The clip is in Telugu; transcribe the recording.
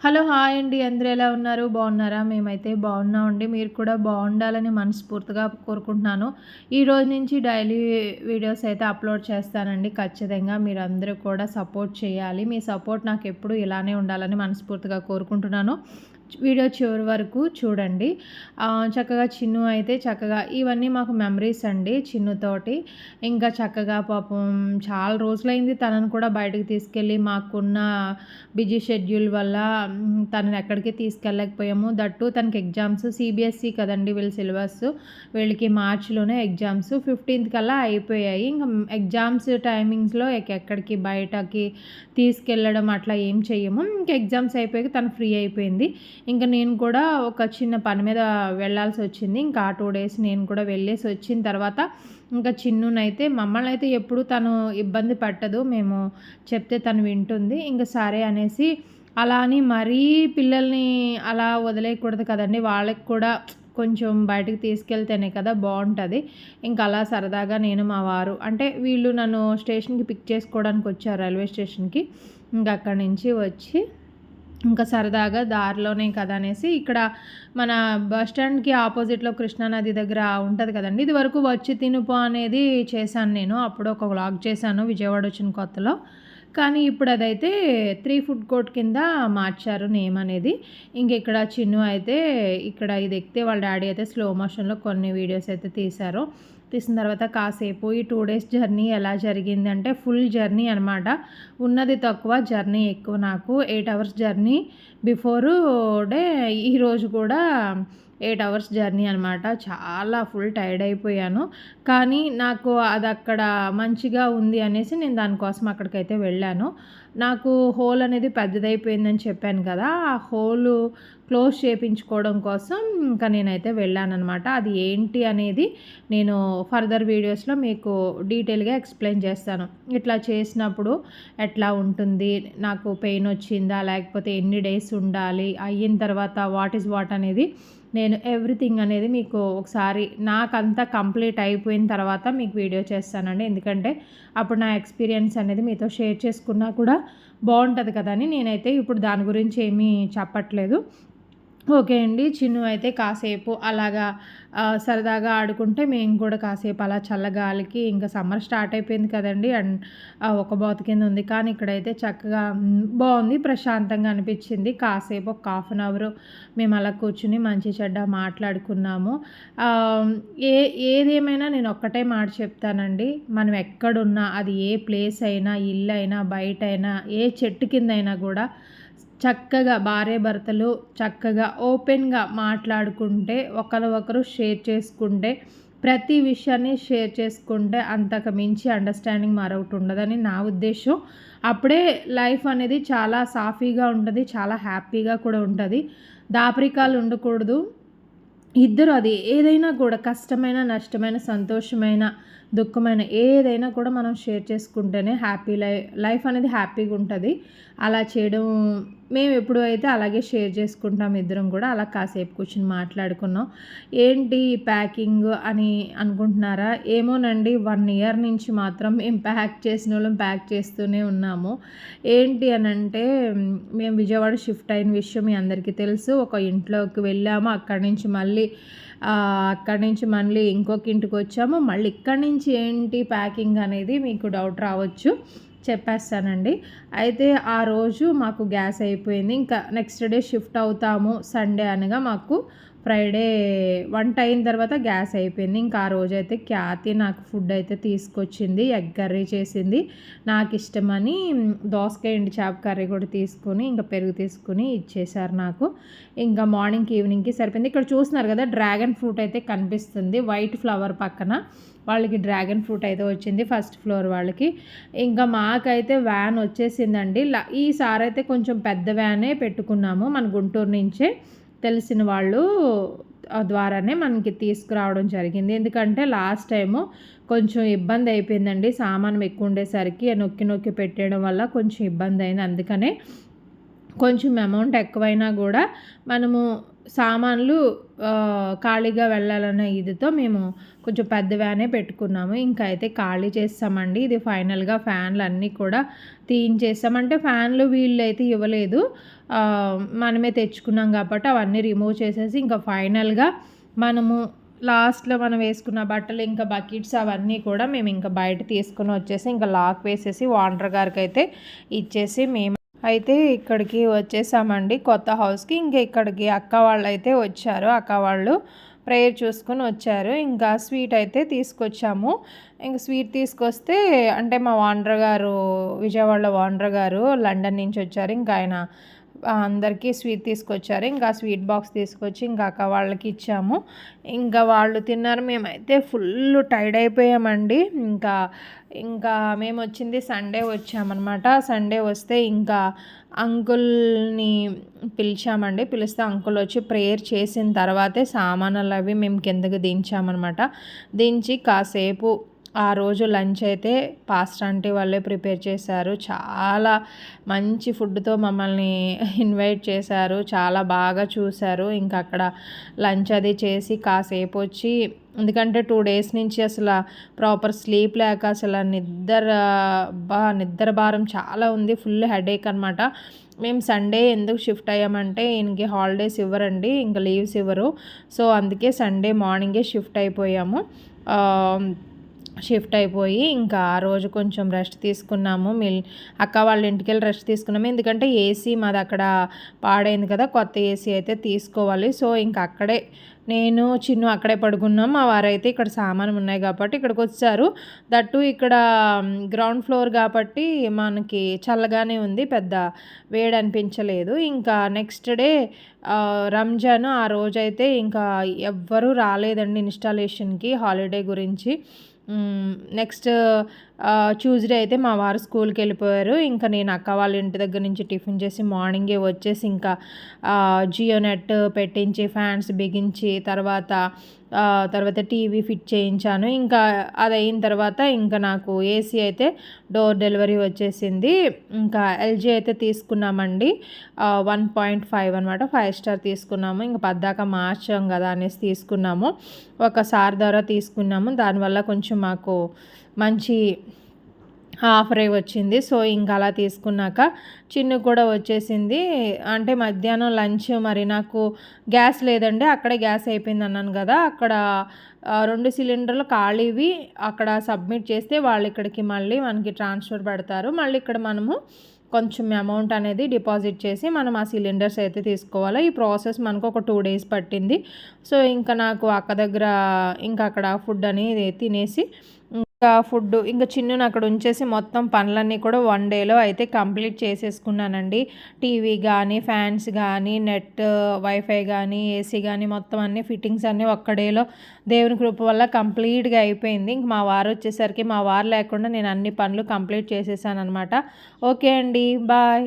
హలో హాయ్ అండి. అందరూ ఎలా ఉన్నారు? బాగున్నారా? మేమైతే బాగున్నామండి. మీరు కూడా బాగుండాలని మనస్ఫూర్తిగా కోరుకుంటున్నాను. ఈ రోజు నుంచి డైలీ వీడియోస్ అయితే అప్లోడ్ చేస్తానండి. ఖచ్చితంగా మీరు అందరూ కూడా సపోర్ట్ చేయాలి. మీ సపోర్ట్ నాకు ఎప్పుడు ఇలానే ఉండాలని మనస్ఫూర్తిగా కోరుకుంటున్నాను. వీడియో చివరి వరకు చూడండి. చక్కగా చిన్ను అయితే చక్కగా ఇవన్నీ మాకు మెమరీస్ అండి చిన్నుతోటి. ఇంకా చక్కగా పాపం చాలా రోజులైంది తనను కూడా బయటకు తీసుకెళ్ళి మాకున్న బిజీ షెడ్యూల్ వల్ల తనని ఎక్కడికి తీసుకెళ్ళకపోయాము. దట్టు తనకి ఎగ్జామ్స్ సిబిఎస్ఈ కదండి వీళ్ళ సిలబస్. వీళ్ళకి మార్చిలోనే ఎగ్జామ్స్. ఫిఫ్టీన్త్ కల్లా అయిపోయాయి. ఇంకా ఎగ్జామ్స్ టైమింగ్స్లో ఎక్కడికి బయటకి తీసుకెళ్ళడం అట్లా ఏం చెయ్యము. ఇంకా ఎగ్జామ్స్ అయిపోయాక తను ఫ్రీ అయిపోయింది. ఇంకా నేను కూడా ఒక చిన్న పని మీద వెళ్ళాల్సి వచ్చింది. ఇంకా ఆ టూ డేస్ నేను కూడా వెళ్ళేసి వచ్చిన తర్వాత ఇంకా చిన్నునైతే మమ్మల్ని అయితే ఎప్పుడు తను ఇబ్బంది పట్టదు. మేము చెప్తే తను వింటుంది. ఇంకా సరే అనేసి అలా అని మరీ పిల్లల్ని అలా వదిలేయకూడదు కదండి. వాళ్ళకి కూడా కొంచెం బయటకు తీసుకెళ్తేనే కదా బాగుంటుంది. ఇంకా అలా సరదాగా నేను మా వారు అంటే వీళ్ళు నన్ను స్టేషన్కి పిక్ చేసుకోవడానికి వచ్చారు రైల్వే స్టేషన్కి. ఇంకా అక్కడి నుంచి వచ్చి ఇంకా సరదాగా దారిలోనే కదా అనేసి ఇక్కడ మన బస్ స్టాండ్కి ఆపోజిట్లో కృష్ణానది దగ్గర ఉంటుంది కదండి. ఇది వరకు వచ్చి తినుపు అనేది చేశాను నేను. అప్పుడు ఒక వ్లాగ్ చేశాను విజయవాడ వచ్చిన కొత్తలో. కానీ ఇప్పుడు అదైతే త్రీ ఫుడ్ కోర్ట్ కింద మార్చారు నేమ్ అనేది. ఇంక ఇక్కడ చిన్ను అయితే ఇక్కడ ఇది ఎక్కితే వాళ్ళ డాడీ అయితే స్లో మోషన్లో కొన్ని వీడియోస్ అయితే తీశారు. తీసిన తర్వాత కాసేపు ఈ టూ డేస్ జర్నీ ఎలా జరిగింది అంటే ఫుల్ జర్నీ అనమాట ఉన్నది తక్కువ జర్నీ ఎక్కువ. నాకు eight hours journey before day ఈరోజు కూడా ఎయిట్ అవర్స్ జర్నీ అనమాట చాలా ఫుల్ టైర్డ్ అయిపోయాను. కానీ నాకు అది అక్కడ మంచిగా ఉంది అనేసి నేను దానికోసం అక్కడికైతే వెళ్ళాను. నాకు హోల్ అనేది పెద్దదైపోయిందని చెప్పాను కదా ఆ హోలు క్లోజ్ చేయించుకోవడం కోసం ఇంకా నేనైతే వెళ్ళాను అనమాట అది ఏంటి అనేది నేను ఫర్దర్ వీడియోస్లో మీకు డీటెయిల్గా ఎక్స్ప్లెయిన్ చేస్తాను. ఇట్లా చేసినప్పుడు ఎట్లా ఉంటుంది నాకు పెయిన్ వచ్చిందా లేకపోతే ఎన్ని డేస్ ఉండాలి అయిన తర్వాత వాట్ ఈజ్ వాట్ అనేది నేను ఎవ్రీథింగ్ అనేది మీకు ఒకసారి నాకంతా కంప్లీట్ అయిపోయిన తర్వాత మీకు వీడియో చేస్తానండి. ఎందుకంటే అప్పుడు నా ఎక్స్పీరియన్స్ అనేది మీతో షేర్ చేసుకున్నా కూడా బాగుంటుంది కదా అని నేనైతే ఇప్పుడు దాని గురించి ఏమీ చెప్పట్లేదు. ఓకే అండి. చిన్ను అయితే కాసేపు అలాగా సరదాగా ఆడుకుంటే మేము కూడా కాసేపు అలా చల్లగాలికి ఇంకా సమ్మర్ స్టార్ట్ అయిపోయింది కదండి. అండ్ ఒక బోత కింద ఉంది. కానీ ఇక్కడైతే చక్కగా బాగుంది. ప్రశాంతంగా అనిపించింది. కాసేపు ఒక హాఫ్ అన్ అవర్ మేము అలా కూర్చుని మంచి చెడ్డ మాట్లాడుకున్నాము. ఏ ఏదేమైనా నేను ఒక్కటే మాట చెప్తానండి. మనం ఎక్కడున్నా అది ఏ ప్లేస్ అయినా ఇల్లు అయినా బయట అయినా ఏ చెట్టు కింద అయినా కూడా చక్కగా భార్య భర్తలు చక్కగా ఓపెన్గా మాట్లాడుకుంటే ఒకరు ఒకరు షేర్ చేసుకుంటే ప్రతి విషయాన్ని షేర్ చేసుకుంటే అంతకు మించి అండర్స్టాండింగ్ మరొకటి ఉండదని నా ఉద్దేశం. అప్పుడే లైఫ్ అనేది చాలా సాఫీగా ఉంటుంది చాలా హ్యాపీగా కూడా ఉంటుంది. దాపరికాలు ఉండకూడదు. ఇద్దరు అది ఏదైనా కూడా కష్టమైన నష్టమైన సంతోషమైన దుఃఖమైన ఏదైనా కూడా మనం షేర్ చేసుకుంటేనే హ్యాపీ లైఫ్ లైఫ్ అనేది హ్యాపీగా ఉంటుంది. అలా చేయడం మేము ఎప్పుడు అయితే అలాగే షేర్ చేసుకుంటాం ఇద్దరం కూడా అలా కాసేపు కూర్చొని మాట్లాడుకున్నాం. ఏంటి ప్యాకింగ్ అని అనుకుంటున్నారా? ఏమోనండి వన్ ఇయర్ నుంచి మాత్రం మేము ప్యాక్ చేసిన వాళ్ళం ప్యాక్ చేస్తూనే ఉన్నాము. ఏంటి అని అంటే మేము విజయవాడ షిఫ్ట్ అయిన విషయం మీ అందరికీ తెలుసు. ఒక ఇంట్లోకి వెళ్ళాము అక్కడి నుంచి మళ్ళీ అక్కడి నుంచి మళ్ళీ ఇంకొక ఇంటికి వచ్చాము. మళ్ళీ ఇక్కడి నుంచి ఏంటి ప్యాకింగ్ అనేది మీకు డౌట్ రావచ్చు. చెప్పేస్తానండి. అయితే ఆ రోజు మాకు గ్యాస్ అయిపోయింది. ఇంకా నెక్స్ట్ డే షిఫ్ట్ అవుతాము సండే అనగా మాకు ఫ్రైడే వంట అయిన తర్వాత గ్యాస్ అయిపోయింది. ఇంకా ఆ రోజైతే ఖ్యాతి నాకు ఫుడ్ అయితే తీసుకొచ్చింది ఎగ్ కర్రీ చేసింది. నాకు ఇష్టమని దోసకాయ ఎండి చేప కర్రీ కూడా తీసుకొని ఇంకా పెరుగు తీసుకుని ఇచ్చేసారు నాకు. ఇంకా మార్నింగ్కి ఈవినింగ్కి సరిపోయింది. ఇక్కడ చూస్తున్నారు కదా డ్రాగన్ ఫ్రూట్ అయితే కనిపిస్తుంది. వైట్ ఫ్లవర్ పక్కన. వాళ్ళకి డ్రాగన్ ఫ్రూట్ అయితే వచ్చింది ఫస్ట్ ఫ్లోర్ వాళ్ళకి. ఇంకా మాకైతే వ్యాన్ వచ్చేసిందండి. ఈసారి అయితే కొంచెం పెద్ద వ్యానే పెట్టుకున్నాము మన గుంటూరు నుంచే. తెలిసిన వాళ్ళు ద్వారానే మనకి తీసుకురావడం జరిగింది. ఎందుకంటే లాస్ట్ టైము కొంచెం ఇబ్బంది అయిపోయిందండి. సామానం ఎక్కువ ఉండేసరికి నొక్కి నొక్కి పెట్టేయడం వల్ల కొంచెం ఇబ్బంది అయింది. అందుకనే కొంచెం అమౌంట్ ఎక్కువైనా కూడా మనము సామాన్లు ఖాళీగా వెళ్ళాలన్న ఇదితో మేము కొంచెం పెద్ద వ్యానే పెట్టుకున్నాము. ఇంకా అయితే ఖాళీ చేస్తామండి. ఇది ఫైనల్గా ఫ్యాన్లు అన్నీ కూడా తీయించేస్తామంటే ఫ్యాన్లు వీళ్ళు అయితే ఇవ్వలేదు మనమే తెచ్చుకున్నాం కాబట్టి అవన్నీ రిమూవ్ చేసేసి ఇంకా ఫైనల్గా మనము లాస్ట్లో మనం వేసుకున్న బట్టలు ఇంకా బకెట్స్ అవన్నీ కూడా మేము ఇంకా బయట తీసుకుని వచ్చేసి ఇంకా లాక్ వేసేసి వాండర్ గారికి అయితే ఇచ్చేసి మేము అయితే ఇక్కడికి వచ్చేసామండి కొత్త హౌస్కి. ఇంకా ఇక్కడికి అక్క వాళ్ళు అయితే వచ్చారు. అక్క వాళ్ళు ప్రేయర్ చూసుకొని వచ్చారు. ఇంకా స్వీట్ అయితే తీసుకొచ్చాము. ఇంకా స్వీట్ తీసుకొస్తే అంటే మా వాండర్ గారు విజయవాడలో వాండర్ గారు లండన్ నుంచి వచ్చారు. ఇంకా ఆయన అందరికీ స్వీట్ తీసుకొచ్చారు. ఇంకా స్వీట్ బాక్స్ తీసుకొచ్చి ఇంకా అక్క వాళ్ళకి ఇచ్చాము. ఇంకా వాళ్ళు తిన్నారు. మేమైతే ఫుల్ టైర్డ్ అయిపోయామండి. ఇంకా ఇంకా మేము వచ్చింది సండే వచ్చామన్నమాట. సండే వస్తే ఇంకా అంకుల్ని పిలిచామండి. పిలిస్తే అంకుల్ వచ్చి ప్రేయర్ చేసిన తర్వాతే సామాన్లు అవి మేము కిందకి దించామన్నమాట. దించి కాసేపు ఆ రోజు లంచ్ అయితే పాస్టర్ ఆంటీ వాళ్ళే ప్రిపేర్ చేశారు. చాలా మంచి ఫుడ్తో మమ్మల్ని ఇన్వైట్ చేశారు. చాలా బాగా చూశారు. ఇంకా అక్కడ లంచ్ అది చేసి కాసేపు వచ్చి ఎందుకంటే టూ డేస్ నుంచి అసలు ప్రాపర్ స్లీప్ లేక అసలు నిద్ర బా నిద్ర భారం చాలా ఉంది. ఫుల్ హెడేక్ అనమాట మేము సండే ఎందుకు షిఫ్ట్ అయ్యామంటే ఈయనకి హాలిడేస్ ఇవ్వరండి. ఇంకా లీవ్స్ ఇవ్వరు. సో అందుకే సండే మార్నింగే షిఫ్ట్ అయిపోయాము. షిఫ్ట్ అయిపోయి ఇంకా ఆ రోజు కొంచెం రెస్ట్ తీసుకున్నాము. మిల్ అక్క వాళ్ళ ఇంటికి వెళ్ళి రెస్ట్ తీసుకున్నాము. ఎందుకంటే ఏసీ మాది అక్కడ పాడైంది కదా కొత్త ఏసీ అయితే తీసుకోవాలి. సో ఇంకా అక్కడే నేను చిన్ను అక్కడే పడుకున్నాం. మా వారైతే ఇక్కడ సామాను ఉన్నాయి కాబట్టి ఇక్కడికి వచ్చారు. దట్టు ఇక్కడ గ్రౌండ్ ఫ్లోర్ కాబట్టి మనకి చల్లగానే ఉంది. పెద్ద వేడి అనిపించలేదు. ఇంకా నెక్స్ట్ డే రంజాన్ ఆ రోజైతే ఇంకా ఎవ్వరూ రాలేదండి ఇన్స్టాలేషన్కి హాలిడే గురించి. నెక్స్ట్ ట్యూస్డే అయితే మా వారు స్కూల్కి వెళ్ళిపోయారు. ఇంకా నేను అక్క వాళ్ళ ఇంటి దగ్గర నుంచి టిఫిన్ చేసి మార్నింగే వచ్చేసి ఇంకా జియో నెట్ పెట్టించి ఫ్యాన్స్ బిగించి తర్వాత తర్వాత టీవీ ఫిట్ చేయించాను. ఇంకా అది అయిన తర్వాత ఇంకా నాకు ఏసీ అయితే డోర్ డెలివరీ వచ్చేసింది. ఇంకా ఎల్జీ అయితే తీసుకున్నామండి. వన్ పాయింట్ ఫైవ్ అనమాట ఫైవ్ స్టార్ తీసుకున్నాము. ఇంకా పద్దాక మార్చాం కదా అనేసి తీసుకున్నాము. ఒకసారి ద్వారా తీసుకున్నాము. దానివల్ల కొంచెం మాకు మంచి ఆఫర్ వచ్చింది. సో ఇంకా అలా తీసుకున్నాక చిన్ను కూడా వచ్చేసింది. అంటే మధ్యాహ్నం లంచ్ మరి నాకు గ్యాస్ లేదండి. అక్కడే గ్యాస్ అయిపోయింది అన్నాను కదా. అక్కడ రెండు సిలిండర్లు ఖాళీవి అక్కడ సబ్మిట్ చేస్తే వాళ్ళు ఇక్కడికి మళ్ళీ మనకి ట్రాన్స్ఫర్ పెడతారు. మళ్ళీ ఇక్కడ మనము కొంచెం అమౌంట్ అనేది డిపాజిట్ చేసి మనం ఆ సిలిండర్స్ అయితే తీసుకోవాలి. ఈ ప్రాసెస్ మనకు ఒక టూ డేస్ పట్టింది. సో ఇంకా నాకు అక్క దగ్గర ఇంకా అక్కడ ఫుడ్ అనేది తినేసి ఫుడ్ ఇంకా చిన్నుని అక్కడ ఉంచేసి మొత్తం పనులన్నీ కూడా వన్ డేలో అయితే కంప్లీట్ చేసేసుకున్నానండి. టీవీ కానీ ఫ్యాన్స్ కానీ నెట్ వైఫై కానీ ఏసీ కానీ మొత్తం అన్ని ఫిట్టింగ్స్ అన్నీ ఒక్క డేలో దేవుని కృప వల్ల కంప్లీట్గా అయిపోయింది. ఇంక మా వారు వచ్చేసరికి మా వారు లేకుండా నేను అన్ని పనులు కంప్లీట్ చేసేసాను అనమాట ఓకే అండి. బాయ్.